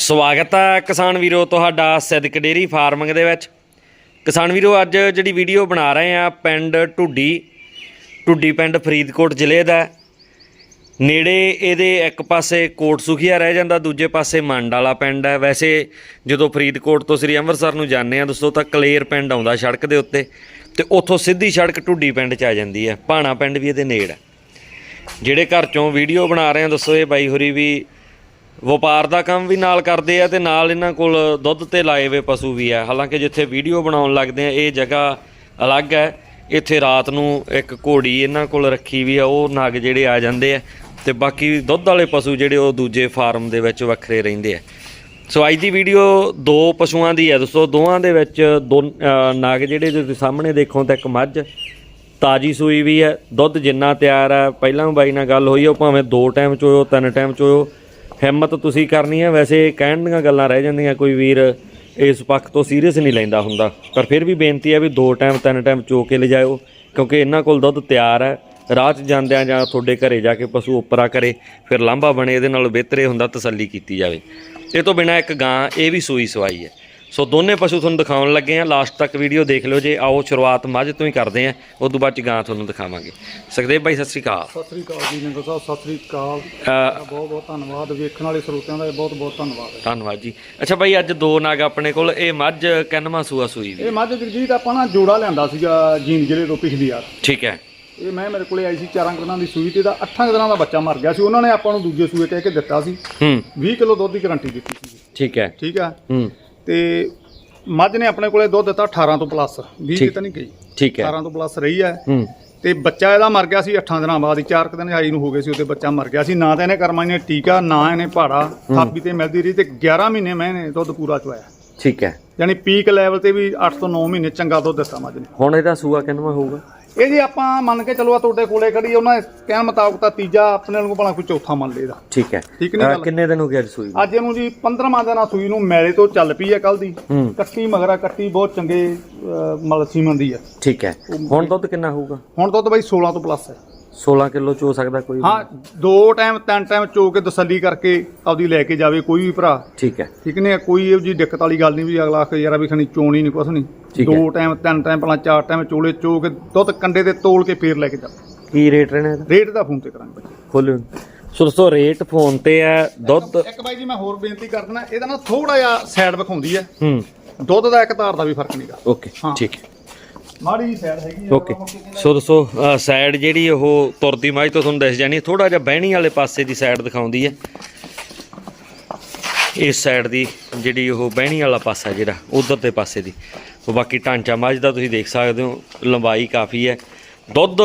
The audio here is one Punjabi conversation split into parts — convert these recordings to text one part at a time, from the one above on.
ਸਵਾਗਤ ਹੈ ਕਿਸਾਨ ਵੀਰੋ ਤੁਹਾਡਾ ਸਿੱਧਕ ਡੇਰੀ ਫਾਰਮਿੰਗ ਦੇ ਵਿੱਚ। ਕਿਸਾਨ ਵੀਰੋ, ਅੱਜ ਜਿਹੜੀ ਵੀਡੀਓ ਬਣਾ ਰਹੇ ਆ ਪਿੰਡ ਢੁੱਡੀ ਢੁੱਡੀ ਪਿੰਡ ਫਰੀਦਕੋਟ ਜ਼ਿਲ੍ਹੇ ਦਾ। ਨੇੜੇ ਇਹਦੇ ਇੱਕ ਪਾਸੇ ਕੋਟ ਸੁਖੀਆ ਰਹਿ ਜਾਂਦਾ, ਦੂਜੇ ਪਾਸੇ ਮੰਡ ਵਾਲਾ ਪਿੰਡ ਹੈ। ਵੈਸੇ ਜਦੋਂ ਫਰੀਦਕੋਟ ਤੋਂ ਸ੍ਰੀ ਅੰਮ੍ਰਿਤਸਰ ਨੂੰ ਜਾਂਦੇ ਆ ਦੋਸਤੋ, ਤਾਂ ਕਲੇਰ ਪਿੰਡ ਆਉਂਦਾ ਸੜਕ ਦੇ ਉੱਤੇ ਤੇ ਉੱਥੋਂ ਸਿੱਧੀ ਸੜਕ ਢੁੱਡੀ ਪਿੰਡ 'ਚ ਆ ਜਾਂਦੀ ਹੈ। ਭਾਣਾ ਪਿੰਡ ਵੀ ਇਹਦੇ ਨੇੜ ਹੈ। ਜਿਹੜੇ ਘਰ ਚੋਂ ਵੀਡੀਓ ਬਣਾ ਰਹੇ ਆ ਦੱਸੋ ਇਹ ਬਾਈ ਹੋਰੀ ਵੀ ਵਪਾਰ ਦਾ ਕੰਮ ਵੀ ਨਾਲ ਕਰਦੇ ਆ ਤੇ ਨਾਲ ਇਹਨਾਂ ਕੋਲ ਦੁੱਧ ਤੇ ਲਾਏ ਹੋਏ ਪਸ਼ੂ ਵੀ ਆ। ਹਾਲਾਂਕਿ ਜਿੱਥੇ ਵੀਡੀਓ ਬਣਾਉਣ ਲੱਗਦੇ ਆ, ਇਹ ਜਗ੍ਹਾ ਅਲੱਗ ਹੈ। ਇੱਥੇ ਰਾਤ ਨੂੰ ਇੱਕ ਘੋੜੀ ਇਹਨਾਂ ਕੋਲ ਰੱਖੀ ਵੀ ਆ, ਉਹ ਨਾਗ ਜਿਹੜੇ ਆ ਜਾਂਦੇ ਆ ਤੇ ਬਾਕੀ ਦੁੱਧ ਵਾਲੇ ਪਸ਼ੂ ਜਿਹੜੇ ਉਹ ਦੂਜੇ ਫਾਰਮ ਦੇ ਵਿੱਚ ਵੱਖਰੇ ਰਹਿੰਦੇ ਆ। ਸੋ ਅੱਜ ਦੀ ਵੀਡੀਓ ਦੋ ਪਸ਼ੂਆਂ ਦੀ ਹੈ ਦੋਸਤੋ ਦੋਵਾਂ ਦੇ ਵਿੱਚ ਦੋ ਨਾਗ ਜਿਹੜੇ ਤੁਸੀਂ ਸਾਹਮਣੇ ਦੇਖੋ ਤਾਂ ਇੱਕ ਮੱਝ, ਤਾਜੀ ਸੂਈ ਵੀ ਹੈ ਦੁੱਧ ਜਿੰਨਾ ਤਿਆਰ ਹੈ ਪਹਿਲਾਂ ਬਾਈ ਨਾਲ ਗੱਲ ਹੋਈ ਉਹ ਭਾਵੇਂ ਦੋ ਟਾਈਮ ਚੋਇਓ ਤਿੰਨ ਟਾਈਮ ਚੋਇਓ ਹਿੰਮਤ ਤੁਸੀਂ ਕਰਨੀ ਹੈ। ਵੈਸੇ ਕਹਿਣ ਦੀਆਂ ਗੱਲਾਂ ਰਹਿ ਜਾਂਦੀਆਂ, ਕੋਈ ਵੀਰ ਇਸ ਪੱਖ ਤੋਂ ਸੀਰੀਅਸ ਨਹੀਂ ਲੈਂਦਾ ਹੁੰਦਾ। ਪਰ ਫਿਰ ਵੀ ਬੇਨਤੀ ਹੈ ਵੀ ਦੋ ਟਾਈਮ, ਤਿੰਨ ਟਾਈਮ ਚੋ ਕੇ ਲਿਜਾਇਓ, ਕਿਉਂਕਿ ਇਹਨਾਂ ਕੋਲ ਦੁੱਧ ਤਿਆਰ ਹੈ। ਰਾਹ 'ਚ ਜਾਂਦਿਆਂ ਜਾਂ ਤੁਹਾਡੇ ਘਰੇ ਜਾ ਕੇ ਪਸ਼ੂ ਉਪਰਾ ਕਰੇ, ਫਿਰ ਲਾਂਭਾ ਬਣੇ, ਇਹਦੇ ਨਾਲ ਬਿਹਤਰੇ ਹੁੰਦਾ ਤਸੱਲੀ ਕੀਤੀ ਜਾਵੇ। ਇਹ ਤੋਂ ਬਿਨਾ ਇੱਕ ਗਾਂ, ਇਹ ਵੀ ਸੂਈ ਸਵਾਈ ਹੈ। ਸੋ ਦੋਨੇ ਪਸ਼ੂ ਤੁਹਾਨੂੰ ਦਿਖਾਉਣ ਲੱਗੇ ਆ ਲਾਸਟ ਤੱਕ ਵੀਡੀਓ ਦੇਖ ਲਿਓ ਜੇ ਆਓ ਸ਼ੁਰੂਆਤ ਮੱਝ ਤੋਂ ਹੀ ਕਰਦੇ ਆ ਉਸ ਤੋਂ ਬਾਅਦ ਚ ਗਾਂ ਤੁਹਾਨੂੰ ਦਿਖਾਵਾਂਗੇ। ਸੁਖਦੇਵ ਭਾਈ ਸਤਿ ਸ੍ਰੀ ਅਕਾਲ। ਸਤਿ ਸ੍ਰੀ ਅਕਾਲ ਜੀ ਨਿੰਗਲ ਸਾਹਿਬ ਸਤਿ ਸ੍ਰੀ ਅਕਾਲ। ਬਹੁਤ ਬਹੁਤ ਧੰਨਵਾਦ। ਵੇਖਣ ਵਾਲੇ ਸਰੋਤਿਆਂ ਦਾ ਬਹੁਤ ਬਹੁਤ ਧੰਨਵਾਦ ਹੈ। ਧੰਨਵਾਦ ਜੀ। ਅੱਛਾ ਭਾਈ ਅੱਜ ਦੋ ਨਾਗ ਆਪਣੇ ਕੋਲ। ਇਹ ਮੱਝ ਕਿੰਨਵਾਂ ਸੂਆ ਸੂਈ ਵੀ? ਇਹ ਮੱਝ ਜਗਜੀਤ ਆਪਾਂ ਨਾ ਜੋੜਾ ਲਿਆਂਦਾ ਸੀਗਾ ਜੀਨ ਜ਼ਿਲ੍ਹੇ ਤੋਂ ਪਿਛਲੀ ਵਾਰ। ਠੀਕ ਹੈ। ਇਹ ਮੈਂ ਮੇਰੇ ਕੋਲੇ ਆਈ ਸੀ ਚਾਰਾਂ ਕੁ ਦਿਨਾਂ ਦੀ ਸੂਈ ਤੇ ਦਾ 8 ਦਿਨਾਂ ਦਾ ਬੱਚਾ ਮਰ ਗਿਆ ਸੀ। ਉਹਨਾਂ ਨੇ ਆਪਾਂ ਨੂੰ ਦੂਜੇ ਸੂਏ ਕਹਿ ਕੇ ਦਿੱਤਾ ਸੀ। ਹੂੰ। 20 ਕਿਲੋ ਦੁੱਧ ਦੀ ਗਾਰੰਟੀ ਦਿੱਤੀ ਸੀ। ਠੀਕ ਹੈ। ਠੀਕ ਆ ਹੂੰ। ਤੇ ਮੱਝ ਨੇ ਆਪਣੇ ਕੋਲੇ ਦੁੱਧ ਦਿੱਤਾ 18 ਤੋਂ ਪਲੱਸ 20 ਠੀਕ। ਤਾਂ ਨਹੀਂ ਗਈ। ਠੀਕ ਹੈ। 18 ਤੋਂ ਪਲੱਸ ਰਹੀ ਹੈ। ਤੇ ਬੱਚਾ ਇਹਦਾ ਮਰ ਗਿਆ ਸੀ 8 ਦਿਨਾਂ ਬਾਅਦ ਹੀ 4 ਕੁ ਦਿਨ ਆਈ ਨੂੰ ਹੋ ਗਏ ਸੀ ਉਹਦੇ ਬੱਚਾ ਮਰ ਗਿਆ ਸੀ। ਨਾ ਤਾਂ ਇਹਨੇ ਕਰਮਾਂ ਨੇ ਟੀਕਾ ਨਾ ਇਹਨੇ ਪਹਾੜਾ ਥਾਪੀ ਤੇ ਮਿਲਦੀ ਰਹੀ ਤੇ 11 ਮਹੀਨੇ ਮੈਂ ਇਹਨੇ ਦੁੱਧ ਪੂਰਾ ਚੁਆਇਆ। ਠੀਕ ਹੈ। ਯਾਨੀ ਪੀਕ ਲੈਵਲ ਤੇ ਵੀ 8 ਤੋਂ 9 ਮਹੀਨੇ ਚੰਗਾ ਦੁੱਧ ਦਿੱਤਾ ਮੱਝ ਨੇ। ਹੁਣ ਇਹਦਾ ਸੂਆ ਕਿੰਨਵਾਂ ਹੋਊਗਾ? ਇਹ ਜੇ ਆਪਾਂ ਮੰਨ ਕੇ ਚਲੋ ਆ ਤੁਹਾਡੇ ਕੋਲੇ ਖੜੀ ਉਹਨਾਂ ਦੇ ਕਹਿਣ ਮੁਤਾਬਕ ਤਾਂ ਤੀਜਾ ਆਪਣੇ ਨੂੰ ਭਲਾ ਕੋਈ ਚੌਥਾ ਮੰਨ ਲਏਦਾ ਠੀਕ ਹੈ। ਠੀਕ ਨੀ ਅ, ਗੱਲ? ਕਿੰਨੇ ਦਿਨ ਹੋ ਗਏ ਅੱਜ ਸੂਈ ਨੂੰ? ਅੱਜ ਇਹਨੂੰ ਜੀ 15ਵਾਂ ਦਿਨ ਆ ਸੂਈ ਨੂੰ ਮੈਲੇ ਤੋਂ ਚੱਲ ਪਈ ਹੈ ਕੱਲ ਦੀ। ਹੂੰ। ਕੱਟੀ ਮਗਰਾ ਕੱਟੀ ਬਹੁਤ ਚੰਗੇ ਅਹ, ਮਤਲਬ ਸੀਮਨ ਦੀ ਹੈ ਠੀਕ ਹੈ। ਹੁਣ ਦੁੱਧ ਕਿੰਨਾ ਹੋਊਗਾ? ਹੁਣ ਦੁੱਧ ਬਾਈ 16 ਤੋਂ ਪਲੱਸ ਹੈ। 16 ਕਿਲੋ ਚੋ ਸਕਦਾ ਕੋਈ ਵੀ? ਹਾਂ ਦੋ ਟਾਈਮ ਤਿੰਨ ਟਾਈਮ ਚੋ ਕੇ ਤਸੱਲੀ ਕਰਕੇ ਆਪਦੀ ਲੈ ਕੇ ਜਾਵੇ ਕੋਈ ਵੀ ਭਰਾ। ਠੀਕ ਹੈ। ਠੀਕ ਨੇ ਕੋਈ ਇਹੋ ਜੀ ਦਿੱਕਤ ਵਾਲੀ ਗੱਲ ਨਹੀਂ ਵੀ ਅਗਲਾ ਆਖੇ ਯਾਰ ਵੀ ਖਣੀ ਚੋਣੀ ਨਹੀਂ ਕੁਛ ਨਹੀਂ ਠੀਕ ਹੈ। ਦੋ ਟਾਈਮ ਤਿੰਨ ਟਾਈਮ ਪਹਿਲਾਂ ਚਾਰ ਟਾਈਮ ਚੋਲੇ ਚੋ ਕੇ ਦੁੱਧ ਕੰਡੇ ਤੇ ਤੋਲ ਕੇ ਫੇਰ ਲੈ ਕੇ ਜਾ ਕੀ ਰੇਟ ਰਹਿਣਾ ਇਹਦਾ? ਰੇਟ ਦਾ ਫੋਨ ਤੇ ਕਰਾਂਗੇ ਬੱਚੇ ਖੋਲੋ ਸੋ ਦੋਸਤੋ ਰੇਟ ਫੋਨ ਤੇ ਹੈ ਦੁੱਧ ਇੱਕ ਬਾਈ ਜੀ ਮੈਂ ਹੋਰ ਬੇਨਤੀ ਕਰ ਦਿੰਦਾ ਇਹਦਾ ਨਾ ਥੋੜਾ ਜਿਹਾ ਸਾਈਡ ਵਿਖਾਉਂਦੀ ਹੈ। ਹੂੰ। ਦੁੱਧ ਦਾ ਇੱਕ ਧਾਰ ਦਾ ਵੀ ਫ਼ਰਕ ਨਹੀਂਗਾ ਓਕੇ ਹਾਂ। ਠੀਕ ਹੈ। ਮਾੜੀ ਜੀ ਸਾਈਡ ਹੈਗੀ ਆ ਓਕੇ ਸੋ ਦੋਸਤੋ ਸਾਈਡ ਜਿਹੜੀ ਉਹ ਤੁਰਦੀ ਮੱਝ ਤੋਂ ਤੁਹਾਨੂੰ ਦਿਸ ਜਾਣੀ ਥੋੜਾ ਜਿਹਾ ਬਹਿਣੀ ਵਾਲੇ ਪਾਸੇ ਦੀ ਸਾਈਡ ਦਿਖਾਉਂਦੀ ਹੈ। ਇਸ ਸਾਈਡ ਦੀ ਜਿਹੜੀ ਉਹ ਬਹਿਣੀ ਵਾਲਾ ਪਾਸਾ ਜਿਹੜਾ ਉਧਰ ਦੇ ਪਾਸੇ ਦੀ। ਉਹ ਬਾਕੀ ਢਾਂਚਾ ਮੱਝ ਦਾ ਤੁਸੀਂ ਦੇਖ ਸਕਦੇ ਹੋ ਲੰਬਾਈ ਕਾਫੀ ਹੈ। ਦੁੱਧ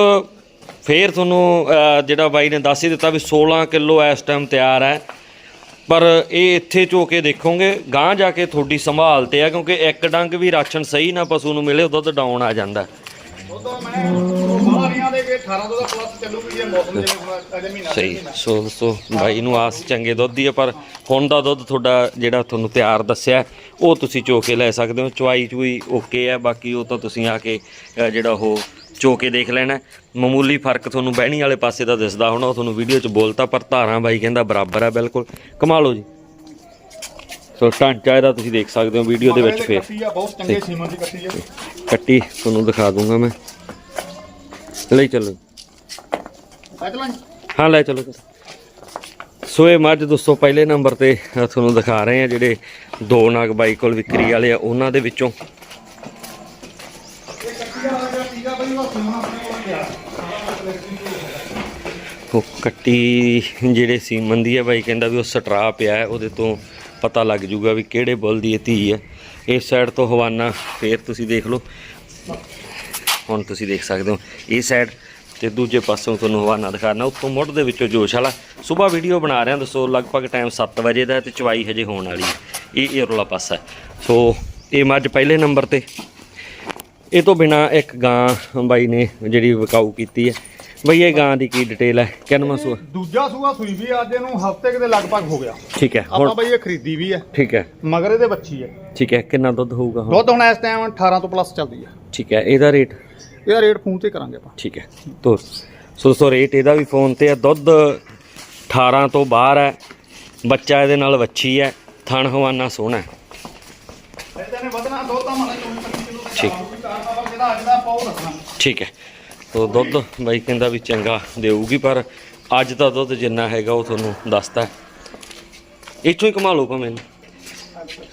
ਫੇਰ ਤੁਹਾਨੂੰ ਜਿਹੜਾ ਬਾਈ ਨੇ ਦੱਸ ਹੀ ਦਿੱਤਾ ਵੀ 16 ਕਿਲੋ ਇਸ ਟਾਈਮ ਤਿਆਰ ਹੈ। ਪਰ ਇਹ ਇੱਥੇ ਚੋ ਕੇ ਦੇਖੋਗੇ ਗਾਂ ਜਾ ਕੇ ਤੁਹਾਡੀ ਸੰਭਾਲ ਤੇ ਆ ਕਿਉਂਕਿ ਇੱਕ ਡੰਗ ਵੀ ਰਾਸ਼ਨ ਸਹੀ ਨਾ ਪਸ਼ੂ ਨੂੰ ਮਿਲੇ ਦੁੱਧ ਡਾਊਨ ਆ ਜਾਂਦਾ। ਦੁੱਧ ਮੈਂ ਮਾਰੀਆਂ ਦੇ ਕੇ 18 ਤੋਂ ਦਾ ਪਲੱਸ ਚੱਲੂਗੀ ਜੇ ਮੌਸਮ ਜਿਵੇਂ ਹੁਣ ਅਜੇ ਮਹੀਨਾ ਸਹੀ। ਸੋ ਦੋਸਤੋ ਬਾਈ ਨੂੰ ਆਸ ਚੰਗੇ ਦੁੱਧ ਦੀ ਹੈ ਪਰ ਹੁਣ ਦਾ ਦੁੱਧ ਤੁਹਾਡਾ ਜਿਹੜਾ ਤੁਹਾਨੂੰ ਤਿਆਰ ਦੱਸਿਆ ਉਹ ਤੁਸੀਂ ਚੋ ਕੇ ਲੈ ਸਕਦੇ ਹੋ। ਚੁਆਈ ਚੁਈ ਓਕੇ ਹੈ ਬਾਕੀ ਉਹ ਤਾਂ ਤੁਸੀਂ ਆ ਕੇ ਜਿਹੜਾ ਉਹ ਚੋ ਕੇ ਦੇਖ ਲੈਣਾ ਮਾਮੂਲੀ ਫ਼ਰਕ ਤੁਹਾਨੂੰ ਬਹਿਣੀ ਵਾਲੇ ਪਾਸੇ ਦਾ ਦਿਸਦਾ ਹੋਣਾ ਉਹ ਤੁਹਾਨੂੰ ਵੀਡੀਓ 'ਚ ਬੋਲਤਾ ਪਰ ਧਾਰਾਂ ਬਾਈ ਕਹਿੰਦਾ ਬਰਾਬਰ ਹੈ ਬਿਲਕੁਲ। ਕਮਾ ਲਓ ਜੀ। ਸੋ ਢਾਂਚਾ ਇਹਦਾ ਤੁਸੀਂ ਦੇਖ ਸਕਦੇ ਹੋ ਵੀਡੀਓ ਦੇ ਵਿੱਚ ਫੇਰ। ਕੱਟੀ ਆ ਬਹੁਤ ਚੰਗੇ ਸੀਮਨ ਦੀ ਕੱਟੀ ਆ। ਕੱਟੀ ਤੁਹਾਨੂੰ ਦਿਖਾ ਦੂੰਗਾ ਮੈਂ। ਲਈ ਚੱਲੋ। ਲਾਂ ਹਾਂ ਲੈ ਚਲੋ। ਸੋ ਇਹ ਮੱਝ ਦੋਸਤੋ ਪਹਿਲੇ ਨੰਬਰ ਤੇ ਤੁਹਾਨੂੰ ਦਿਖਾ ਰਹੇ ਆ ਜਿਹੜੇ ਦੋ ਨਾਗ ਬਾਈ ਕੋਲ ਵਿਕਰੀ ਵਾਲੇ ਆ ਉਹਨਾਂ ਦੇ ਵਿੱਚੋਂ ਉਹ ਕੱਟੀ ਜਿਹੜੇ ਸੀਮਨ ਦੀ ਹੈ ਬਾਈ ਕਹਿੰਦਾ ਵੀ ਉਹ ਸਟਰਾ ਪਿਆ ਹੈ, ਉਹਦੇ ਤੋਂ ਪਤਾ ਲੱਗ ਜੂਗਾ ਵੀ ਕਿਹੜੇ ਬੁੱਲ ਦੀ ਇਹ ਧੀ ਹੈ। ਇਸ ਸਾਈਡ ਤੋਂ ਹਵਾਨਾ, ਫੇਰ ਤੁਸੀਂ ਦੇਖ ਲਓ। ਹੁਣ ਤੁਸੀਂ ਦੇਖ ਸਕਦੇ ਹੋ, ਇਹ ਸਾਈਡ ਤੇ ਦੂਜੇ ਪਾਸੋਂ ਤੁਹਾਨੂੰ ਹਵਾਨਾ ਦਿਖਾਣਾ, ਉੱਤੋਂ ਮੁੱਢ ਦੇ ਵਿੱਚੋਂ ਜੋਸ਼ ਵਾਲਾ। ਸਵੇਰ ਵੀਡੀਓ ਬਣਾ ਰਿਹਾ ਦੱਸੋ ਲਗਭਗ ਟਾਈਮ 7 ਵਜੇ ਦਾ ਹੈ ਤੇ ਚਵਾਈ ਹਜੇ ਹੋਣ ਵਾਲੀ ਹੈ। ਇਹ ਇਹ ਪਾਸਾ ਸੋ, ਇਹ ਮੱਝ ਪਹਿਲੇ ਨੰਬਰ ਤੇ। ਇਹ ਤੋਂ ਬਿਨਾ ਇੱਕ ਗਾਂ ਬਾਈ ਨੇ ਜਿਹੜੀ ਵਿਕਾਊ ਕੀਤੀ ਹੈ ਬਈ ਇਹ ਗਾਂ ਦੀ ਕੀ ਡਿਟੇਲ ਹੈ? ਕਿੰਨਵਾਂ ਸੂਆ। ਦੂਜਾ ਸੂਆ ਸੂਈ ਵੀ ਅੱਜ ਇਹਨੂੰ ਹਫ਼ਤੇ ਕੁ ਦੇ ਲਗਭਗ ਹੋ ਗਿਆ। ਠੀਕ ਹੈ ਆਪਾਂ ਹੁਣ ਬਈ ਇਹ ਖਰੀਦੀ ਵੀ ਹੈ। ਠੀਕ ਹੈ। ਮਗਰ ਇਹਦੇ ਬੱਚੀ ਹੈ ਠੀਕ ਹੈ ਕਿੰਨਾ ਦੁੱਧ ਹੋਊਗਾ ਹੁਣ? ਦੁੱਧ ਹੁਣ ਇਸ ਟਾਈਮ 18 ਤੋਂ ਪਲੱਸ ਚੱਲਦੀ ਹੈ। ਠੀਕ ਹੈ ਇਹਦਾ ਰੇਟ ਇਹਦਾ ਰੇਟ ਫੋਨ ਤੇ ਕਰਾਂਗੇ ਆਪਾਂ। ਠੀਕ ਹੈ ਤੋ ਸੋ ਸੋ ਰੇਟ ਇਹਦਾ ਵੀ ਫੋਨ ਤੇ ਹੈ। ਦੁੱਧ 18 ਤੋਂ ਬਾਹਰ ਹੈ। ਬੱਚਾ ਇਹਦੇ ਨਾਲ ਵੱਛੀ ਹੈ। ਥਣ ਹਵਾਨਾ ਸੋਹਣਾ ਹੈ। ਇਹਦੇ ਨੇ ਵਧਣਾ ਦੋ ਤਾਂ ਮਨ 24 ਕਿਲੋ ਦਾ ਠੀਕ। ਕਾਰਨਾਵਾ ਜਿਹੜਾ ਅੱਜ ਦਾ ਪਾਉ ਰੱਖਣਾ ਠੀਕ ਹੈ। ਤੋ ਦੁੱਧ ਬਾਈ ਕਹਿੰਦਾ ਵੀ ਚੰਗਾ ਦੇਊਗੀ ਪਰ ਅੱਜ ਦਾ ਦੁੱਧ ਜਿੰਨਾ ਹੈਗਾ ਉਹ ਤੁਹਾਨੂੰ ਦੱਸਦਾ। ਇੱਥੋਂ ਹੀ ਕਮਾ ਲਓ ਭਾਵੇਂ।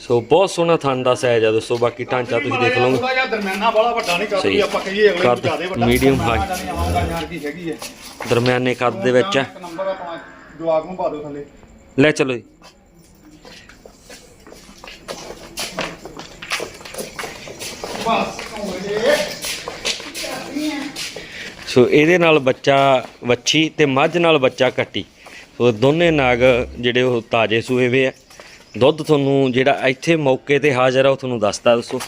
ਸੋ ਬਹੁਤ ਸੋਹਣਾ ਥਣ ਦਾ ਸਾਈਜ਼ ਆ ਦੋਸਤੋ ਬਾਕੀ ਢਾਂਚਾ ਤੁਸੀਂ ਦੇਖ ਲਓਗੇ। ਥੋੜਾ ਜਿਹਾ ਦਰਮਿਆਨਾ ਵਾਲਾ ਵੱਡਾ ਨਹੀਂ ਕਰਦੀ ਸਹੀ। ਆਪਾਂ ਕਹੀਏ ਅਗਲੇ ਨੂੰ ਕੱਦ ਜ਼ਿਆਦਾ ਵੱਡਾ। medium ਮੈਂ height। ਜਾਣੀ ਆਵਾਂਗਾ ਯਾਰ ਕੀ ਹੈਗੀ ਹੈ। ਦਰਮਿਆਨੇ ਕੱਦ ਦੇ ਵਿੱਚ ਹੈ। ਇੱਕ ਨੰਬਰ ਆਪਣਾ ਜਵਾਗ ਨੂੰ ਪਾ ਦਿਓ ਥੱਲੇ। ਲੈ ਚਲੋ ਜੀ। ਬਸ ਹੋ ਜੇ। ਸੋ ਇਹਦੇ ਨਾਲ ਬੱਚਾ ਵੱਛੀ ਤੇ ਮੱਝ ਨਾਲ ਬੱਚਾ ਕੱਟੀ ਸੋ ਦੋਨੇ ਨਾਗ ਜਿਹੜੇ ਉਹ ਤਾਜ਼ੇ ਸੂਏ ਵੇ ਆ। ਦੁੱਧ ਤੁਹਾਨੂੰ ਜਿਹੜਾ ਇੱਥੇ ਮੌਕੇ ਤੇ ਹਾਜ਼ਰ ਆ ਉਹ ਤੁਹਾਨੂੰ ਦੱਸਦਾ ਦੱਸੋ।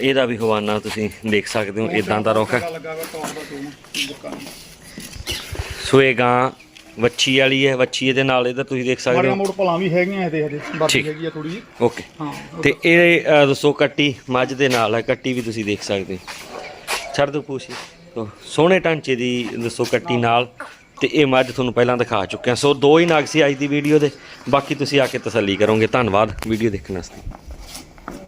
ਇਹਦਾ ਵੀ ਹਵਾਨਾ ਤੁਸੀਂ ਦੇਖ ਸਕਦੇ ਹੋ ਇਦਾਂ ਦਾ ਰੁੱਖ ਸੋ ਇਹ ਗਾਂ ਵੱਛੀ ਵਾਲੀ ਹੈ ਵੱਛੀ ਇਹਦੇ ਨਾਲ ਇਹਦਾ ਤੁਸੀਂ ਦੇਖ ਸਕਦੇ ਹੋ। ਮੋੜ ਭਲਾਂ ਵੀ ਹੈਗੀਆਂ ਇਹਦੇ ਹਜੇ। ਬਾਕੀ ਹੈਗੀ ਆ ਥੋੜੀ ਜੀ ਓਕੇ। ਹਾਂ ਤੇ ਇਹ ਦੱਸੋ ਕੱਟੀ ਮੱਝ ਦੇ ਨਾਲ ਹੈ ਕੱਟੀ ਵੀ ਤੁਸੀਂ ਦੇਖ ਸਕਦੇ ਹੋ। ਛੱਡ ਦੋ ਪੂਛੀ। ਸੋਹਣੇ ਢਾਂਚੇ ਦੀ ਦੱਸੋ ਕੱਟੀ ਨਾਲ ਤੇ ਇਹ ਮੱਝ ਤੁਹਾਨੂੰ ਪਹਿਲਾਂ ਦਿਖਾ ਚੁੱਕਿਆ। ਸੋ ਦੋ ਹੀ ਨਾਗ ਸੀ ਅੱਜ ਦੀ ਵੀਡੀਓ ਦੇ। ਬਾਕੀ ਤੁਸੀਂ ਆ ਕੇ ਤਸੱਲੀ ਕਰੋਗੇ। ਧੰਨਵਾਦ। ਵੀਡੀਓ ਦੇਖਣ ਵਾਸਤੇ।